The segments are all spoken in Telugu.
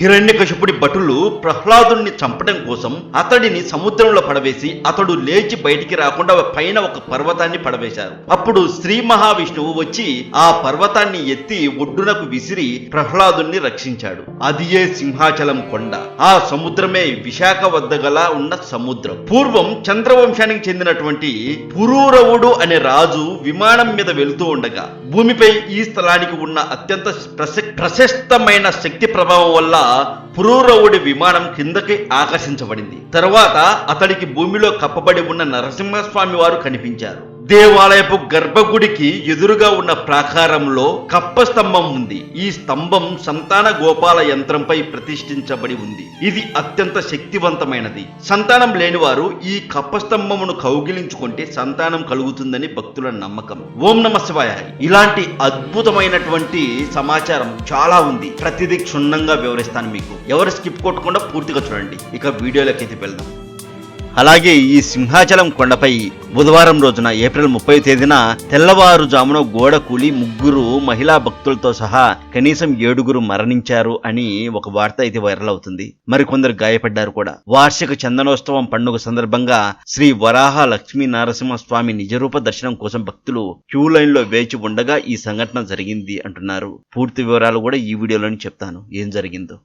హిరణ్యకశపుడి భటులు ప్రహ్లాదుణ్ణి చంపడం కోసం అతడిని సముద్రంలో పడవేసి అతడు లేచి బయటికి రాకుండా పైన ఒక పర్వతాన్ని పడవేశారు. అప్పుడు శ్రీ మహావిష్ణువు వచ్చి ఆ పర్వతాన్ని ఎత్తి ఒడ్డునకు విసిరి ప్రహ్లాదుని రక్షించాడు. అదియే సింహాచలం కొండ. ఆ సముద్రమే విశాఖ వద్ద గల ఉన్న సముద్రం. పూర్వం చంద్రవంశానికి చెందినటువంటి పురూరవుడు అనే రాజు విమానం మీద వెళుతూ ఉండగా భూమిపై ఈ స్థలానికి ఉన్న అత్యంత ప్రశస్తమైన శక్తి ప్రభావం వల్ల పురూరవుడి విమానం కిందకి ఆకర్షించబడింది. తర్వాత అతడికి భూమిలో కప్పబడి ఉన్న నరసింహస్వామి వారు కనిపించారు. దేవాలయపు గర్భగుడికి ఎదురుగా ఉన్న ప్రాకారంలో కప్ప స్తంభం ఉంది. ఈ స్తంభం సంతాన గోపాల యంత్రంపై ప్రతిష్ఠించబడి ఉంది. ఇది అత్యంత శక్తివంతమైనది. సంతానం లేనివారు ఈ కప్ప స్తంభమును కౌగిలించుకుంటే సంతానం కలుగుతుందని భక్తుల నమ్మకం. ఓం నమ శివాయ. ఇలాంటి అద్భుతమైనటువంటి సమాచారం చాలా ఉంది. ప్రతిదీ క్షుణ్ణంగా వివరిస్తాను మీకు. ఎవరు స్కిప్ కొట్టకుండా పూర్తిగా చూడండి. ఇక వీడియోలోకి అయితే వెళ్దాం. అలాగే ఈ సింహాచలం కొండపై బుధవారం రోజున ఏప్రిల్ ముప్పై తేదీన తెల్లవారుజామున గోడ కూలి ముగ్గురు మహిళా భక్తులతో సహా కనీసం ఏడుగురు మరణించారు అని ఒక వార్త అయితే వైరల్ అవుతుంది. మరికొందరు గాయపడ్డారు కూడా. వార్షిక చందనోత్సవం పండుగ సందర్భంగా శ్రీ వరాహ లక్ష్మీ నరసింహస్వామి నిజరూప దర్శనం కోసం భక్తులు క్యూ లైన్లో వేచి ఉండగా ఈ సంఘటన జరిగింది అంటున్నారు. పూర్తి వివరాలు కూడా ఈ వీడియోలోని చెప్తాను. ఏం జరిగిందో.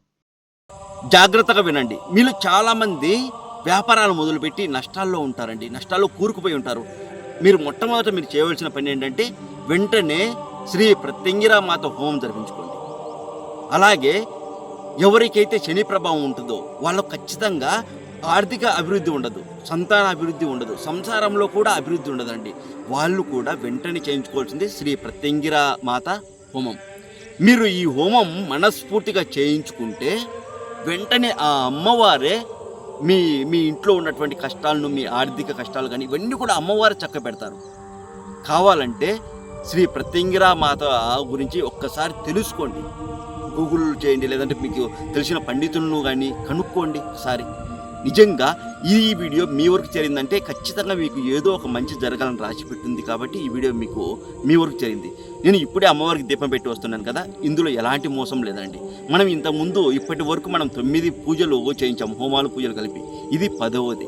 జాగ్రత్తగా వినండి. మీరు చాలా మంది వ్యాపారాలు మొదలుపెట్టి నష్టాల్లో ఉంటారండి. నష్టాల్లో కూరుకుపోయి ఉంటారు. మీరు మొట్టమొదట మీరు చేయవలసిన పని ఏంటంటే వెంటనే శ్రీ ప్రత్యంగిరా మాత హోమం జరిపించుకోండి. అలాగే ఎవరికైతే శని ప్రభావం ఉంటుందో వాళ్ళకు ఖచ్చితంగా ఆర్థిక అభివృద్ధి ఉండదు సంతాన అభివృద్ధి ఉండదు సంసారంలో కూడా అభివృద్ధి ఉండదండి. వాళ్ళు కూడా వెంటనే చేయించుకోవాల్సింది శ్రీ ప్రత్యంగిరా మాత హోమం. మీరు ఈ హోమం మనస్ఫూర్తిగా చేయించుకుంటే వెంటనే ఆ అమ్మవారే మీ మీ ఇంట్లో ఉన్నటువంటి కష్టాలను మీ ఆర్థిక కష్టాలు కానీ ఇవన్నీ కూడా అమ్మవారు చక్క పెడతారు. కావాలంటే శ్రీ ప్రత్యంగిరా మాత గురించి ఒక్కసారి తెలుసుకోండి. గూగుల్ చేయండి లేదంటే మీకు తెలిసిన పండితులను కానీ కనుక్కోండి ఒకసారి. నిజంగా ఈ వీడియో మీ వరకు చేరిందంటే ఖచ్చితంగా మీకు ఏదో ఒక మంచి జరగాలని రాసి పెట్టింది కాబట్టి ఈ వీడియో మీకు మీ వరకు చేరింది. నేను ఇప్పుడే అమ్మవారికి దీపం పెట్టి వస్తున్నాను కదా ఇందులో ఎలాంటి మోసం లేదండి. మనం ఇంతకుముందు ఇప్పటి వరకు మనం తొమ్మిది పూజలు చేయించాం హోమాలు పూజలు కలిపి. ఇది పదవది.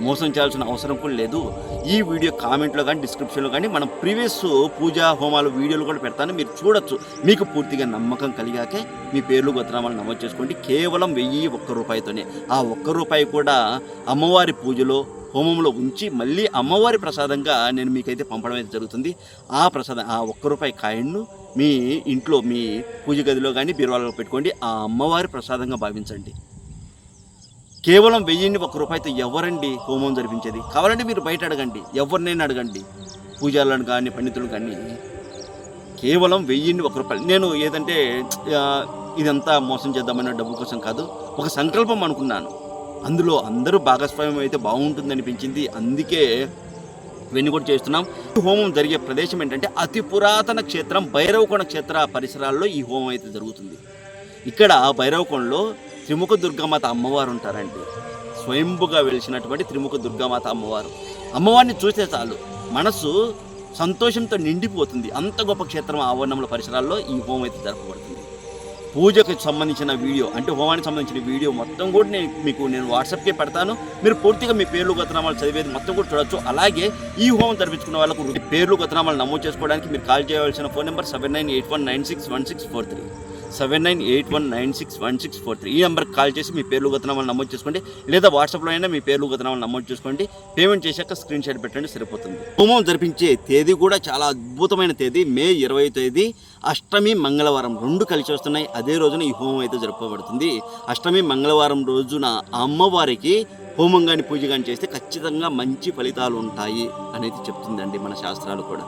మోసం చేయాల్సిన అవసరం కూడా లేదు. ఈ వీడియో కామెంట్లో కానీ డిస్క్రిప్షన్లో కానీ మనం ప్రీవియస్ పూజా హోమాలు వీడియోలు కూడా పెడతాను. మీరు చూడొచ్చు. మీకు పూర్తిగా నమ్మకం కలిగాకే మీ పేర్లు గోత్రనామాలు నమోదు చేసుకోండి. కేవలం వెయ్యి ఒక్క రూపాయితోనే. ఆ ఒక్క రూపాయి కూడా అమ్మవారి పూజలో హోమంలో ఉంచి మళ్ళీ అమ్మవారి ప్రసాదంగా నేను మీకైతే పంపడం అయితే జరుగుతుంది. ఆ ప్రసాదం ఆ ఒక్క రూపాయి కాయిన్ను మీ ఇంట్లో మీ పూజ గదిలో కానీ బీరువాలో పెట్టుకోండి. ఆ అమ్మవారి ప్రసాదంగా భావించండి. కేవలం వెయ్యిన్ని ఒక రూపాయితో ఎవరండి హోమం జరిపించేది? కావాలంటే మీరు బయట అడగండి. ఎవరినైనా అడగండి. పూజలను కానీ పండితులు కానీ కేవలం వెయ్యిన్ని ఒక రూపాయలు నేను ఏదంటే ఇదంతా మోసం చేద్దామన్న డబ్బు కోసం కాదు ఒక సంకల్పం అనుకున్నాను. అందులో అందరూ భాగస్వామ్యం అయితే బాగుంటుంది అనిపించింది. అందుకే ఇవన్నీ కూడా చేస్తున్నాం. హోమం జరిగే ప్రదేశం ఏంటంటే అతి పురాతన క్షేత్రం భైరవకోణ క్షేత్ర పరిసరాల్లో ఈ హోమం అయితే జరుగుతుంది. ఇక్కడ భైరవకోణలో త్రిముఖ దుర్గామాత అమ్మవారు ఉంటారండి. స్వయంభుగా వెలిసినటువంటి త్రిముఖ దుర్గామాత అమ్మవారు. అమ్మవారిని చూస్తే చాలు. మనసు సంతోషంతో నిండిపోతుంది. అంత గొప్ప క్షేత్రం ఆవరణముల పరిసరాల్లో ఈ హోమం అయితే జరపబడుతుంది. పూజకు సంబంధించిన వీడియో అంటే హోమానికి సంబంధించిన వీడియో మొత్తం కూడా నేను మీకు నేను వాట్సాప్కే పెడతాను. మీరు పూర్తిగా మీ పేర్లు గతనామాలు చదివేది మొత్తం కూడా చూడొచ్చు. అలాగే ఈ హోమం జరిపించుకున్న వాళ్ళకు పేర్లు గతనామాలు నమోదు చేసుకోవడానికి మీరు కాల్ చేయవలసిన phone number seven nine eight one nine six one six four three. Seven nine eight one nine six one six four three ఈ నెంబర్కి కాల్ చేసి మీ పేర్లు గతనామాలు నమోదు చేసుకోండి. లేదా వాట్సాప్లో అయినా మీ పేర్లు గతనామాలు నమోదు చేసుకోండి. పేమెంట్ చేశాక స్క్రీన్ షాట్ పెట్టండి సరిపోతుంది. హోమం జరిపించే తేదీ కూడా చాలా అద్భుతమైన తేదీ. మే ఇరవై తేదీ. అష్టమి మంగళవారం రెండు కలిసి వస్తున్నాయి. అదే రోజున ఈ హోమం అయితే జరుపబడుతుంది అష్టమి మంగళవారం రోజున అమ్మవారికి హోమం కానీ పూజ కానీ చేస్తే ఖచ్చితంగా మంచి ఫలితాలు ఉంటాయి అనేది చెప్తుందండి మన శాస్త్రాలు కూడా.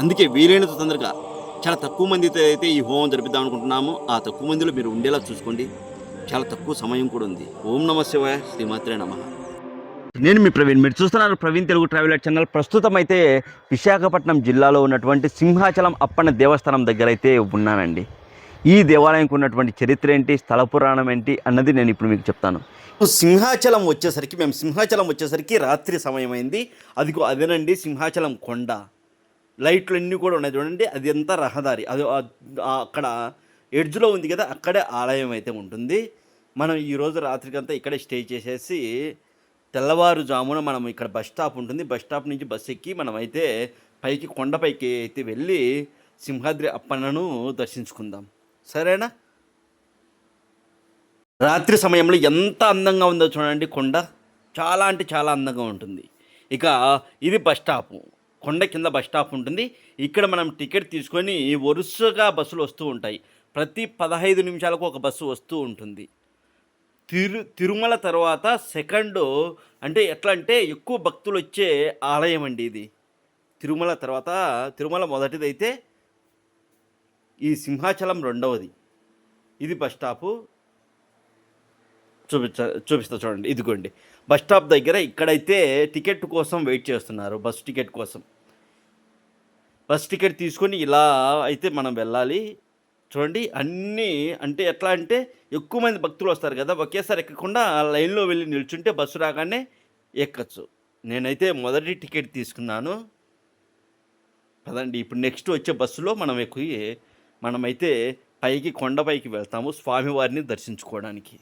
అందుకే వీలైనంత తొందరగా చాలా తక్కువ మందితో అయితే ఈ హోమం జరిపిద్దాం అనుకుంటున్నాము. ఆ తక్కువ మందిలో మీరు ఉండేలా చూసుకోండి. చాలా తక్కువ సమయం కూడా ఉంది. ఓం నమ శివాయ శ్రీమాత్రే నమ. నేను మీ ప్రవీణ్. మీరు చూస్తున్నారు ప్రవీణ్ తెలుగు ట్రావెలర్ ఛానల్. ప్రస్తుతం అయితే విశాఖపట్నం జిల్లాలో ఉన్నటువంటి సింహాచలం అప్పన్న దేవస్థానం దగ్గర అయితే ఉన్నానండి. ఈ దేవాలయంకి ఉన్నటువంటి చరిత్ర ఏంటి? స్థల పురాణం ఏంటి? అన్నది నేను ఇప్పుడు మీకు చెప్తాను. సింహాచలం వచ్చేసరికి మేము సింహాచలం వచ్చేసరికి రాత్రి సమయం అయింది అదిగో అదేనండి సింహాచలం కొండ. లైట్లు అన్నీ కూడా ఉన్నాయి చూడండి. అది అంతా రహదారి. అది అక్కడ ఎడ్జ్లో ఉంది కదా అక్కడే ఆలయం అయితే ఉంటుంది. మనం ఈరోజు రాత్రికంతా ఇక్కడే స్టే చేసేసి తెల్లవారుజామున మనం ఇక్కడ బస్ స్టాప్ ఉంటుంది. బస్ స్టాప్ నుంచి బస్ ఎక్కి మనం అయితే పైకి కొండపైకి అయితే వెళ్ళి సింహాద్రి అప్పన్నను దర్శించుకుందాం. సరేనా? రాత్రి సమయంలో ఎంత అందంగా ఉందో చూడండి కొండ. చాలా అంటే చాలా అందంగా ఉంటుంది. ఇక ఇది బస్ స్టాప్. కొండ కింద బస్ స్టాప్ ఉంటుంది. ఇక్కడ మనం టికెట్ తీసుకొని వరుసగా బస్సులు వస్తూ ఉంటాయి. ప్రతి పదహైదు నిమిషాలకు ఒక బస్సు వస్తూ ఉంటుంది. తిరు తిరుమల తర్వాత సెకండ్ అంటే ఎట్లా అంటే ఎక్కువ భక్తులు వచ్చే ఆలయం అండి ఇది. తిరుమల తర్వాత తిరుమల మొదటిదైతే ఈ సింహాచలం రెండవది. ఇది బస్ స్టాపు. చూపించ చూపిస్తా చూడండి. ఇదిగోండి. బస్ స్టాప్ దగ్గర ఇక్కడైతే టికెట్ కోసం వెయిట్ చేస్తున్నారు. బస్ టికెట్ కోసం. బస్ టికెట్ తీసుకొని ఇలా అయితే మనం వెళ్ళాలి. చూడండి. అన్నీ అంటే ఎట్లా అంటే ఎక్కువ మంది భక్తులు వస్తారు కదా. ఒకేసారి ఎక్కకుండా ఆ లైన్లో వెళ్ళి నిల్చుంటే బస్సు రాగానే ఎక్కచ్చు. నేనైతే మొదటి టికెట్ తీసుకున్నాను. పదండి. ఇప్పుడు నెక్స్ట్ వచ్చే బస్సులో మనం ఎక్కువ మనమైతే పైకి కొండపైకి వెళ్తాము స్వామివారిని దర్శించుకోవడానికి.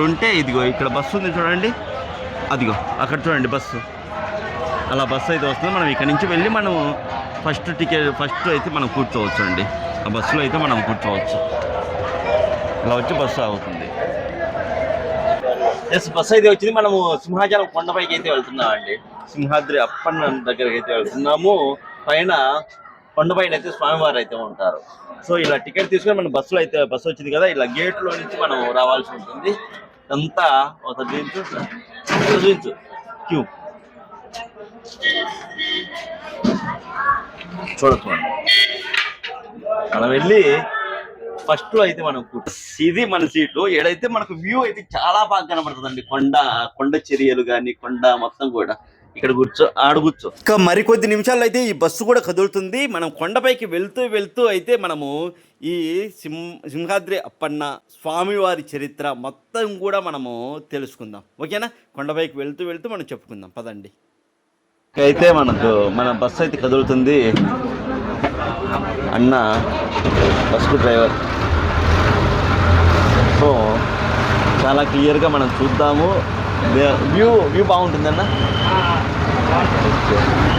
ఉంటే ఇదిగో ఇక్కడ బస్సు ఉంది చూడండి. అదిగో అక్కడ చూడండి బస్సు. అలా బస్సు అయితే వస్తుంది. మనం ఇక్కడ నుంచి వెళ్ళి మనం ఫస్ట్ టికెట్ ఫస్ట్ అయితే మనం కూర్చోవచ్చు అండి ఆ బస్సులో అయితే మనం కూర్చోవచ్చు. ఇలా వచ్చి బస్సు అవుతుంది ఎస్ బస్సు అయితే వచ్చింది. మనము సింహాచలం కొండపైకి అయితే వెళ్తున్నాం అండి సింహాద్రి అప్పన్న దగ్గరికి అయితే వెళ్తున్నాము. పైన కొండపైన అయితే స్వామివారు అయితే ఉంటారు. సో ఇలా టికెట్ తీసుకొని మన బస్సులో అయితే బస్సు వచ్చింది కదా ఇలా గేట్లో నుంచి మనం రావాల్సి ఉంటుంది. అంతా ఒక దీంచు చూపించు క్యూ. చూడచ్చు మనం మనం వెళ్ళి ఫస్ట్లో అయితే మనం ఇది మన సీటు ఏడైతే మనకు వ్యూ అయితే చాలా బాగా కనబడుతుందండి. కొండ కొండ చర్యలు కానీ కొండ మొత్తం కూడా. ఇక్కడ కూర్చో ఆడ కూర్చో. ఇంకా మరికొద్ది నిమిషాల్లో అయితే ఈ బస్సు కూడా కదులుతుంది. మనం కొండపైకి వెళ్తూ వెళ్తూ అయితే మనము ఈ సింహ సింహాద్రి అప్పన్న స్వామివారి చరిత్ర మొత్తం కూడా మనము తెలుసుకుందాం. ఓకేనా? కొండపైకి వెళ్తూ వెళ్తూ మనం చెప్పుకుందాం. పదండి. అయితే మనకు మన బస్సు అయితే కదులుతుంది. అన్న బస్సు డ్రైవర్. సో చాలా క్లియర్గా మనం చూద్దాము. వ్యూ వ్యూ బాగుంటుందన్న?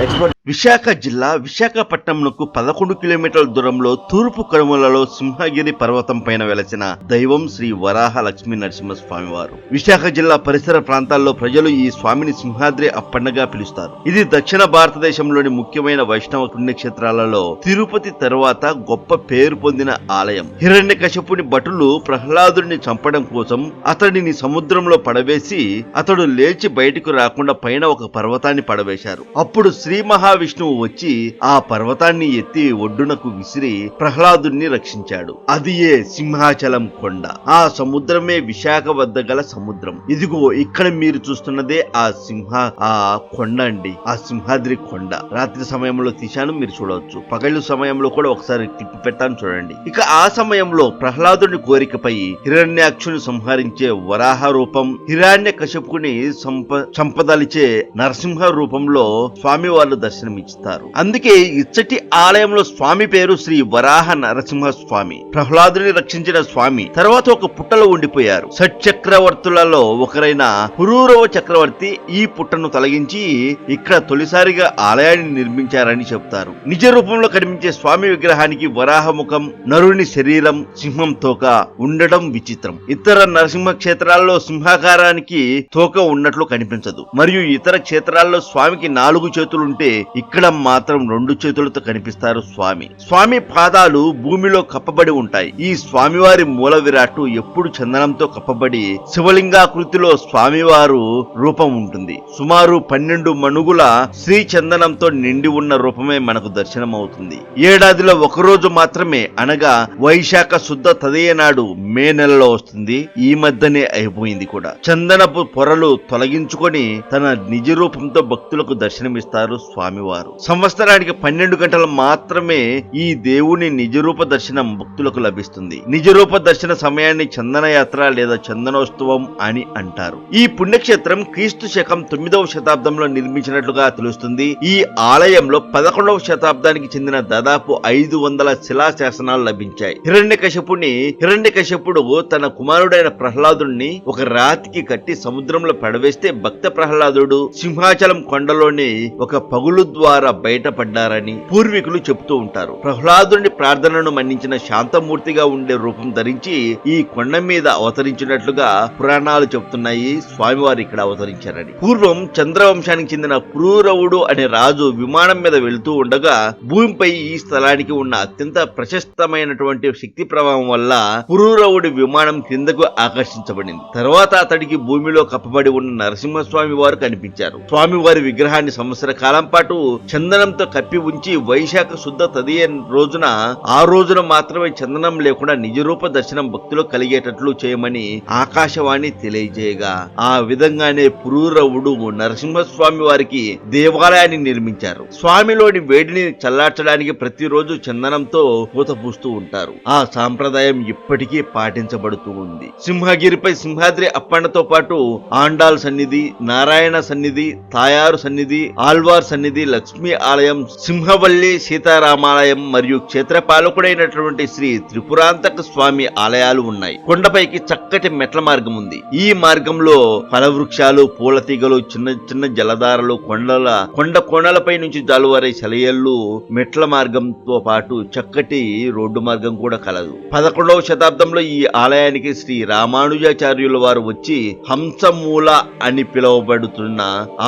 ಎಕ್ಸ್ಪೋರ್ಟ್ విశాఖ జిల్లా విశాఖపట్నంకు పదకొండు కిలోమీటర్ల దూరంలో తూర్పు కనుమలలో సింహగిరి పర్వతం పైన వెలసిన దైవం శ్రీ వరాహ లక్ష్మీ నరసింహస్వామి వారు. విశాఖ జిల్లా పరిసర ప్రాంతాల్లో ప్రజలు ఈ స్వామిని సింహాద్రి అప్పన్నగా పిలుస్తారు. ఇది దక్షిణ భారతదేశంలోని ముఖ్యమైన వైష్ణవ పుణ్యక్షేత్రాలలో తిరుపతి తరువాత గొప్ప పేరు పొందిన ఆలయం. హిరణ్య కశపుని భటులు ప్రహ్లాదుడిని చంపడం కోసం అతడిని సముద్రంలో పడవేసి అతడు లేచి బయటకు రాకుండా పైన ఒక పర్వతాన్ని పడవేశారు. అప్పుడు శ్రీ మహావిష్ణువు వచ్చి ఆ పర్వతాన్ని ఎత్తి ఒడ్డునకు విసిరి ప్రహ్లాదుణ్ణి రక్షించాడు. అది ఏ సింహాచలం కొండ. ఆ సముద్రమే విశాఖ వద్ద గల సముద్రం. ఇదిగో ఇక్కడ మీరు చూస్తున్నదే ఆ సింహ ఆ కొండ అండి. ఆ సింహాద్రి కొండ. రాత్రి సమయంలో తీశాను మీరు చూడవచ్చు. పగళ్ళు సమయంలో కూడా ఒకసారి తిప్పి పెట్టాను చూడండి. ఇక ఆ సమయంలో ప్రహ్లాదుని కోరికపై హిరణ్యాక్షుని సంహరించే వరాహ రూపం హిరణ్య కశపుని సంప సంపదలిచే నరసింహ రూపంలో స్వామి వాళ్ళు దర్శనం దర్శనమిస్తారు అందుకే ఇచ్చటి ఆలయంలో స్వామి పేరు శ్రీ వరాహ నరసింహ స్వామి ప్రహ్లాదుని రక్షించిన స్వామి. తర్వాత ఒక పుట్టలో ఉండిపోయారు. షట్చక్రవర్తులలో ఒకరైన పురూరవ చక్రవర్తి ఈ పుట్టను తొలగించి ఇక్కడ తొలిసారిగా ఆలయాన్ని నిర్మించారని చెప్తారు. నిజ రూపంలో కనిపించే స్వామి విగ్రహానికి వరాహ ముఖం నరుని శరీరం సింహం తోక ఉండడం విచిత్రం. ఇతర నరసింహ క్షేత్రాల్లో సింహాకారానికి తోక ఉన్నట్లు కనిపించదు. మరియు ఇతర క్షేత్రాల్లో స్వామికి నాలుగు చేతులుంటే ఇక్కడ మాత్రం రెండు చేతులతో కనిపిస్తారు స్వామి. స్వామి పాదాలు భూమిలో కప్పబడి ఉంటాయి. ఈ స్వామివారి మూల విరాట్టు ఎప్పుడు చందనంతో కప్పబడి శివలింగాకృతిలో స్వామివారు రూపం ఉంటుంది. సుమారు పన్నెండు మణుగుల శ్రీ చందనంతో నిండి ఉన్న రూపమే మనకు దర్శనం అవుతుంది ఏడాదిలో ఒక రోజు మాత్రమే అనగా వైశాఖ శుద్ధ తదయ నాడు మే నెలలో వస్తుంది. ఈ మధ్యనే అయిపోయింది కూడా. చందనపు పొరలు తొలగించుకొని తన నిజ రూపంతో భక్తులకు దర్శనమిస్తారు స్వామి స్వామివారు సంవత్సరానికి పన్నెండు గంటలు మాత్రమే ఈ దేవుని నిజరూప దర్శనం భక్తులకు లభిస్తుంది. నిజరూప దర్శన సమయాన్ని చందనయాత్ర లేదా చందనోత్సవం అని అంటారు. ఈ పుణ్యక్షేత్రం క్రీస్తు శకం తొమ్మిదవ శతాబ్దంలో నిర్మించినట్లుగా తెలుస్తుంది. ఈ ఆలయంలో పదకొండవ శతాబ్దానికి చెందిన దాదాపు ఐదు వందల శిలా శాసనాలు లభించాయి. హిరణ్యకశపుని హిరణ్యకశపుడు తన కుమారుడైన ప్రహ్లాదుని ఒక రాతికి కట్టి సముద్రంలో పడవేస్తే భక్త ప్రహ్లాదుడు సింహాచలం కొండలోని ఒక పగులు ద్వారా బయటపడ్డారని పూర్వీకులు చెబుతూ ఉంటారు. ప్రహ్లాదుని ప్రార్థనను మన్నించిన శాంతమూర్తిగా ఉండే రూపం ధరించి ఈ కొండ మీద అవతరించినట్లుగా పురాణాలు చెబుతున్నాయి. స్వామివారు ఇక్కడ అవతరించారని. పూర్వం చంద్రవంశానికి చెందిన క్రూరవుడు అనే రాజు విమానం మీద వెళ్తూ ఉండగా భూమిపై ఈ స్థలానికి ఉన్న అత్యంత ప్రశస్తమైనటువంటి శక్తి ప్రభావం వల్ల పురూరవుడి విమానం క్రిందకు ఆకర్షించబడింది. తర్వాత అతడికి భూమిలో కప్పబడి ఉన్న నరసింహస్వామి వారు కనిపించారు. స్వామివారి విగ్రహాన్ని సంవత్సర కాలం పాటు చందనంతో కప్పి ఉంచి వైశాఖ శుద్ధ తదియ రోజున ఆ రోజున మాత్రమే చందనం లేకుండా నిజరూప దర్శనం భక్తులు కలిగేటట్లు చేయమని ఆకాశవాణి తెలియజేయగా. ఆ విధంగానే పురూరవుడు నరసింహస్వామి వారికి దేవాలయాన్ని నిర్మించారు. స్వామిలోని వేడిని చల్లార్చడానికి ప్రతిరోజు చందనంతో పూత పూస్తూ ఉంటారు. ఆ సాంప్రదాయం ఇప్పటికీ పాటించబడుతూ ఉంది. సింహగిరిపై సింహాద్రి అప్పన్నతో పాటు ఆండాల్ సన్నిధి నారాయణ సన్నిధి తాయారు సన్నిధి ఆల్వార్ సన్నిధి లక్ష్మీ ఆలయం సింహవల్లి సీతారామాలయం మరియు క్షేత్రపాలకుడైనటువంటి శ్రీ త్రిపురాంతక స్వామి ఆలయాలు ఉన్నాయి. కొండపైకి చక్కటి మెట్ల మార్గం ఉంది. ఈ మార్గంలో ఫలవృక్షాలు పూల తీగలు చిన్న చిన్న జలధారలు కొండల కొండ కోణలపై నుంచి జాలువారే సెలయేళ్ళు మెట్ల మార్గంతో పాటు చక్కటి రోడ్డు మార్గం కూడా కలదు. పదకొండవ శతాబ్దంలో ఈ ఆలయానికి శ్రీ రామానుజాచార్యుల వారు వచ్చి హంసమూల అని పిలువబడుతున్న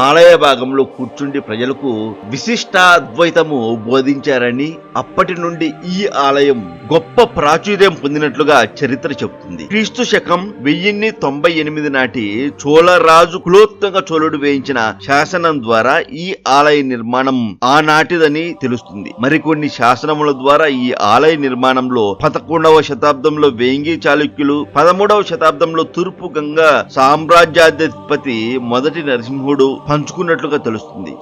ఆలయ భాగంలో కూర్చుండి ప్రజలకు విశిష్టాద్వైతము బోధించారని అప్పటి నుండి ఈ ఆలయం గొప్ప ప్రాచుర్యం పొందినట్లుగా చరిత్ర చెబుతుంది. క్రీస్తు శకం వెయ్యిన్ని తొంభై ఎనిమిది నాటి చోళరాజు కులోత్తంగ చోళుడు వేయించిన శాసనం ద్వారా ఈ ఆలయ నిర్మాణం ఆనాటిదని తెలుస్తుంది. మరికొన్ని శాసనముల ద్వారా ఈ ఆలయ నిర్మాణంలో పదకొండవ శతాబ్దంలో వేంగి చాళుక్యులు పదమూడవ శతాబ్దంలో తూర్పు గంగా సామ్రాజ్యాధిపతి మొదటి నరసింహుడు పంచుకున్నట్లుగా తెలుస్తుంది.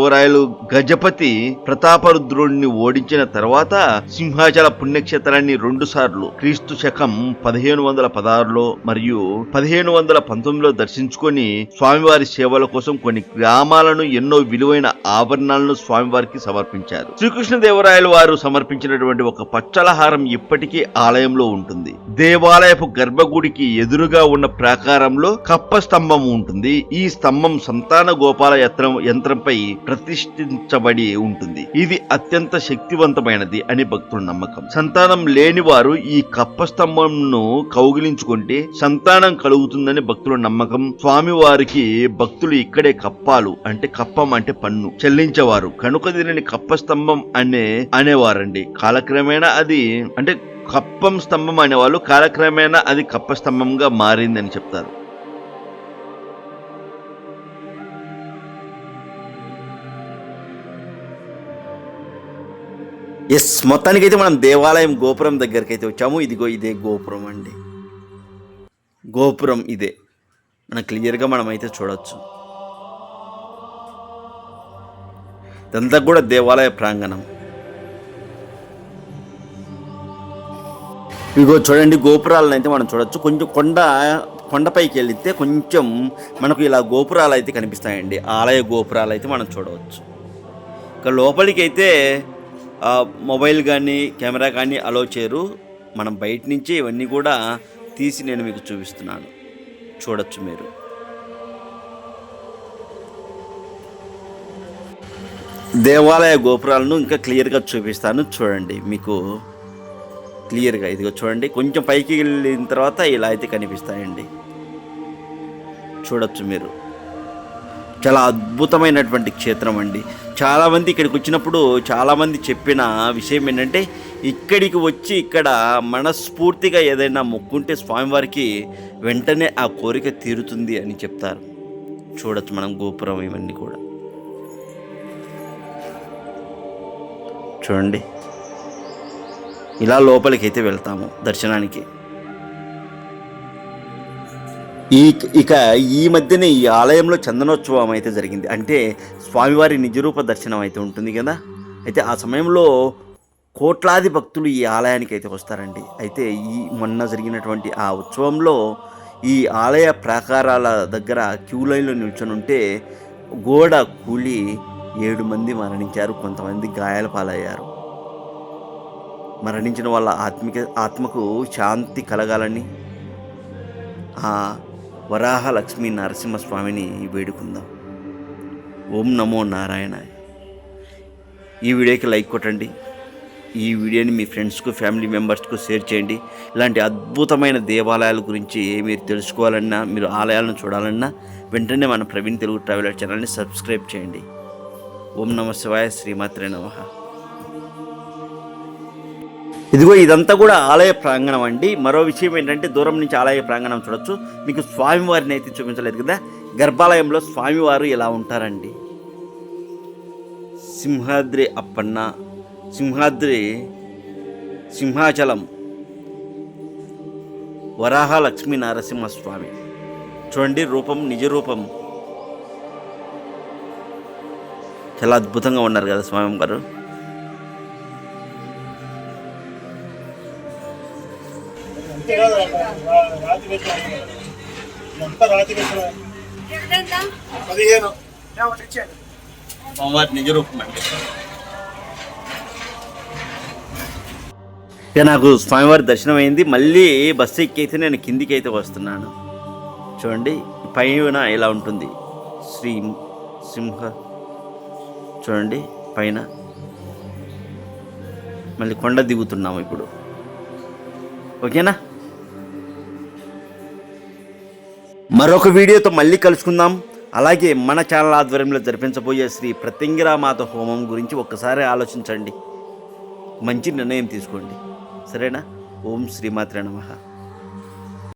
దేవరాయలు గజపతి ప్రతాపరుద్రుడిని ఓడించిన తర్వాత సింహాచల పుణ్యక్షేత్రాన్ని రెండు సార్లు క్రీస్తు శకం పదిహేను వందల పదహారులో మరియు పదిహేను వందల పంతొమ్మిదిలో దర్శించుకొని స్వామివారి సేవల కోసం కొన్ని గ్రామాలను ఎన్నో విలువైన ఆభరణాలను స్వామివారికి సమర్పించారు. శ్రీకృష్ణదేవరాయలు వారు సమర్పించినటువంటి ఒక పచ్చలహారం ఇప్పటికీ ఆలయంలో ఉంటుంది. దేవాలయపు గర్భగుడికి ఎదురుగా ఉన్న ప్రాకారంలో కప్ప స్తంభం ఉంటుంది. ఈ స్తంభం సంతాన గోపాల యంత్రం యంత్రంపై ప్రతిష్ఠించబడి ఉంటుంది. ఇది అత్యంత శక్తివంతమైనది అని భక్తుల నమ్మకం. సంతానం లేని వారు ఈ కప్ప స్తంభంను కౌగిలించుకుంటే సంతానం కలుగుతుందని భక్తుల నమ్మకం. స్వామి వారికి భక్తులు ఇక్కడే కప్పాలు అంటే కప్పం అంటే పన్ను చెల్లించేవారు. కనుక దీనిని కప్ప స్తంభం అనే అనేవారండి. కాలక్రమేణా అది అంటే కప్పం స్తంభం అనేవాళ్ళు కాలక్రమేణా అది కప్ప స్తంభంగా మారిందని చెప్తారు. ఎస్ మొత్తానికైతే మనం దేవాలయం గోపురం దగ్గరికి అయితే వచ్చాము. ఇదిగో ఇదే గోపురం అండి. గోపురం ఇదే. మనం క్లియర్గా మనం అయితే ఇదంతా కూడా దేవాలయ ప్రాంగణం. ఇదిగో చూడండి గోపురాలను అయితే మనం చూడొచ్చు. కొంచెం కొండ కొండపైకి వెళితే కొంచెం మనకు ఇలా గోపురాలు అయితే కనిపిస్తాయండి. ఆలయ గోపురాలు అయితే మనం చూడవచ్చు. ఇక లోపలికి అయితే మొబైల్ కానీ కెమెరా కానీ అలో చేయరు. మనం బయట నుంచి ఇవన్నీ కూడా తీసి నేను మీకు చూపిస్తున్నాను. చూడొచ్చు మీరు. దేవాలయ గోపురాలను ఇంకా క్లియర్గా చూపిస్తాను. చూడండి మీకు క్లియర్గా ఇదిగో చూడండి. కొంచెం పైకి వెళ్ళిన తర్వాత ఇలా అయితే కనిపిస్తాయండి. చూడొచ్చు మీరు. చాలా అద్భుతమైనటువంటి క్షేత్రం అండి. చాలామంది ఇక్కడికి వచ్చినప్పుడు చాలామంది చెప్పిన విషయం ఏంటంటే ఇక్కడికి వచ్చి ఇక్కడ మనస్ఫూర్తిగా ఏదైనా మొక్కుంటే స్వామివారికి వెంటనే ఆ కోరిక తీరుతుంది అని చెప్తారు. చూడొచ్చు మనం గోపురం ఇవన్నీ కూడా. చూడండి. ఇలా లోపలికి అయితే వెళ్తాము దర్శనానికి. ఈ ఇక ఈ మధ్యనే ఈ ఆలయంలో చందనోత్సవం అయితే జరిగింది. అంటే స్వామివారి నిజరూప దర్శనం అయితే ఉంటుంది కదా? అయితే ఆ సమయంలో కోట్లాది భక్తులు ఈ ఆలయానికి అయితే వస్తారండి. అయితే ఈ మొన్న జరిగినటువంటి ఆ ఉత్సవంలో ఈ ఆలయ ప్రాకారాల దగ్గర క్యూ లైన్లో నిల్చొని ఉంటే గోడ కూలి ఏడు మంది మరణించారు. కొంతమంది గాయాల పాలయ్యారు. మరణించిన వాళ్ళ ఆత్మిక ఆత్మకు శాంతి కలగాలని వరాహ లక్ష్మీ నరసింహస్వామిని వేడుకుందాం. ఓం నమో నారాయణ ఈ వీడియోకి లైక్ కొట్టండి. ఈ వీడియోని మీ ఫ్రెండ్స్కు ఫ్యామిలీ మెంబర్స్కు షేర్ చేయండి. ఇలాంటి అద్భుతమైన దేవాలయాల గురించి మీరు తెలుసుకోవాలన్నా మీరు ఆలయాలను చూడాలన్నా వెంటనే మన ప్రవీణ్ తెలుగు ట్రావెలర్ ఛానల్ని సబ్స్క్రైబ్ చేయండి. ఓం నమ శివాయ శ్రీమాత్రే నమః. ఇదిగో ఇదంతా కూడా ఆలయ ప్రాంగణం అండి. మరో విషయం ఏంటంటే దూరం నుంచి ఆలయ ప్రాంగణం చూడొచ్చు. మీకు స్వామివారిని అయితే చూపించలేదు కదా? గర్భాలయంలో స్వామివారు ఇలా ఉంటారండి. సింహాద్రి అప్పన్న సింహాద్రి సింహాచలం వరాహ లక్ష్మీ నరసింహస్వామి. చూడండి రూపం నిజ రూపం. చాలా అద్భుతంగా ఉన్నారు కదా స్వామి గారు పదిహేను. స్వామివారి నిజ రూపం అండి. ఇక నాకు స్వామివారి దర్శనం అయింది. మళ్ళీ బస్సు ఎక్కి అయితే నేను కిందికి అయితే వస్తున్నాను. చూడండి పైన ఇలా ఉంటుంది? శ్రీ సింహ. చూడండి పైన. మళ్ళీ కొండ దిగుతున్నాము ఇప్పుడు. ఓకేనా? మరొక వీడియోతో మళ్ళీ కలుసుకుందాం. అలాగే మన ఛానల్ ఆధ్వర్యంలో జరిపించబోయే శ్రీ ప్రత్యంగిరామాత హోమం గురించి ఒక్కసారి ఆలోచించండి. మంచి నిర్ణయం తీసుకోండి. సరేనా? ఓం శ్రీమాత్రే నమ.